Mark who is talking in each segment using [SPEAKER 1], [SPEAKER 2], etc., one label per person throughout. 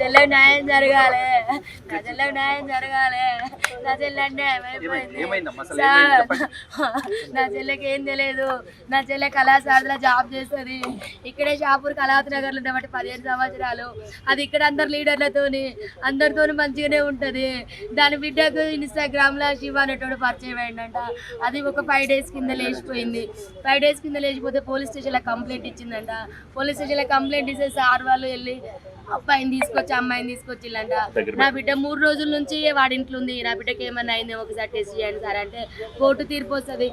[SPEAKER 1] చెల్లెకి న్యాయం జరగాలి. నా చెల్లెకి న్యాయం జరగాలి. నా చెల్లె అయిపోయింది సార్,
[SPEAKER 2] చెప్పండి.
[SPEAKER 1] నా చెల్లెకి ఏం తెలియదు నా చెల్లె కళాశాలలో జాబ్ చేస్తుంది. ఇక్కడే షాపూర్ కళావతి నగర్లో ఉండబట్టి పదిహేను సంవత్సరాలు. అది ఇక్కడ అందరు లీడర్లతోని అందరితోని మంచిగానే ఉంటది. దాని బిడ్డకు ఇన్స్టాగ్రామ్లో శివ అనేటోడు పరిచయం అయిందంట అది ఒక ఫైవ్ డేస్ కింద లేచిపోయింది. ఫైవ్ డేస్ కింద లేచిపోతే పోలీస్ స్టేషన్లో కంప్లైంట్ ఇచ్చిందంట. పోలీస్ స్టేషన్లో కంప్లైంట్ ఇస్తే సార్ వాళ్ళు వెళ్ళి అబ్బాయిని తీసుకొచ్చి అమ్మాయిని తీసుకొచ్చిల్లంట నా బిడ్డ మూడు రోజుల నుంచి వాడి ఇంట్లో ఉంది. నా బిడ్డకి ఏమన్నా అయింది ఒకసారి టెస్ట్ చేయండి సార్ అంటే కోర్టు తీర్పు వస్తుంది.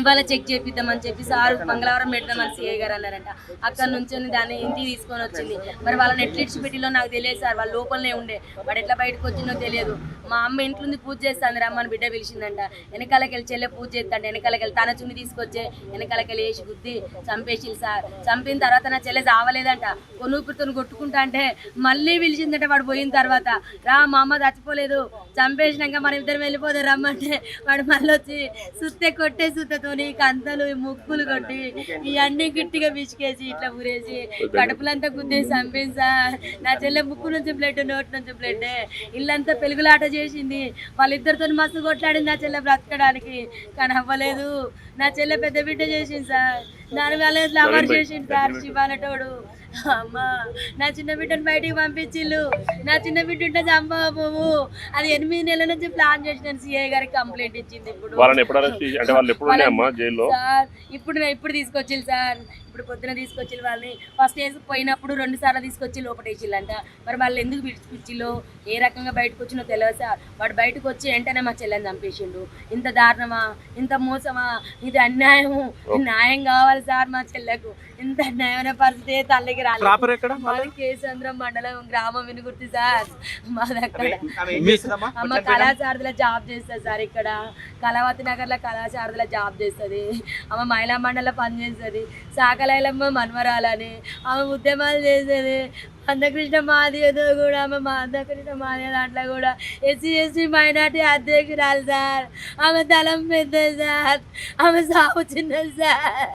[SPEAKER 1] ఇవాళ చెక్ చేపిద్దామని చెప్పి సార్ మంగళవారం పెడదామని సిఐ గారు అన్నారంట. అక్కడ నుంచి దాన్ని ఇంటికి తీసుకొని వచ్చింది. మరి వాళ్ళని ఎట్లా ఇడిచిపెట్టిలో నాకు తెలియదు సార్ వాళ్ళ లోపలనే ఉండే. వాడు ఎట్లా బయటకు వచ్చిందో తెలియదు. మా అమ్మ ఇంట్లో ఉంది పూజ చేస్తాను రమ్మని బిడ్డ పిలిచిందంట. వెనకాలకి వెళ్ళి చెల్లె పూజ చేస్తాంట వెనకాలకి వెళ్ళి తన చున్ని తీసుకొచ్చే వెనకాలకి వెళ్ళి వేసి గుద్ది చంపేసి సార్. చంపిన తర్వాత నా చెల్లె చావలేదంట. కొనుక్కుతో కొట్టుకుంటా అంటే మళ్ళీ పిలిచిందంట వాడు పోయిన తర్వాత. రా మా అమ్మ చచ్చిపోలేదు. చంపేసినాక మన ఇద్దరం వెళ్ళిపోతే రమ్మంటే వాడు మళ్ళీ వచ్చి సుత్తె కొట్టే సుత్తతోని కంతలు ముక్కులు కొట్టి ఇవన్నీ గట్టిగా పిసికేసి ఇట్లా ఊరేసి కడుపులంతా గుద్దేసి చంపేసా సార్ నా చెల్లె ముక్కు నుంచి బ్లడ్ నోటి నుంచి బ్లడ్ ఇల్లంతా పెలుగులాట చేసింది. వాళ్ళిద్దరితో మస్తు కొట్లాడింది నా చెల్లె బ్రతకడానికి. కానీ అవ్వలేదు. నా చెల్లె పెద్ద బిడ్డ చేసింది సార్. దాని వల్ల ఇట్లా అమరు చేసింది సార్ శివానటోడు అమ్మా నా చిన్న బిడ్డను బయటికి పంపించిల్లు నా చిన్న బిడ్డ ఉంటే చంపబోవు అది ఎనిమిది నెలల నుంచి ప్లాన్ చేసిన సిఐ గారికి కంప్లైంట్ ఇచ్చింది ఇప్పుడు. ఇప్పుడు నేను ఇప్పుడు తీసుకొచ్చిల్లు సార్. ఇప్పుడు పొద్దున తీసుకొచ్చి వాళ్ళని ఫస్ట్ వేసి పోయినప్పుడు రెండు సార్లు తీసుకొచ్చి లోపటేసిల్లంట మరి వాళ్ళు ఎందుకు పిలిచిల్లో ఏ రకంగా బయటకు వచ్చినో తెలియదు సార్. వాడు బయటకు వచ్చి వెంటనే మా చెల్లెని చంపేసిండు. ఇంత దారుణమా? ఇంత మోసమా? ఇది అన్యాయము. న్యాయం కావాలి సార్ మా చెల్లెకు. ఇంత అన్యాయమైన పరిస్థితి తల్లికి రాలేదు.
[SPEAKER 2] ప్రాపర్ ఎక్కడ
[SPEAKER 1] మాది? కేసంద్రం మండలం గ్రామం వినుగుర్తి సార్. మా దగ్గర అమ్మ కళాశారదలో జాబ్ చేస్తుంది సార్ ఇక్కడ. కళావతి నగర్లో కళాశారదలో జాబ్ చేస్తుంది. ఆమె మహిళా మండలిలో పనిచేస్తుంది సాకలైలమ్మ మన్మరాలని ఆమె ఉద్యమాలు చేసేది అందకృష్ణ మాదిగతో కూడా ఆమె అందకృష్ణ మాదిగ దాంట్లో కూడా. ఎస్సీ ఎస్సీ మైనార్టీ అధ్యక్షురాలు సార్. ఆమె తలం పెద్ద సార్. ఆమె సాగు చిన్నది సార్.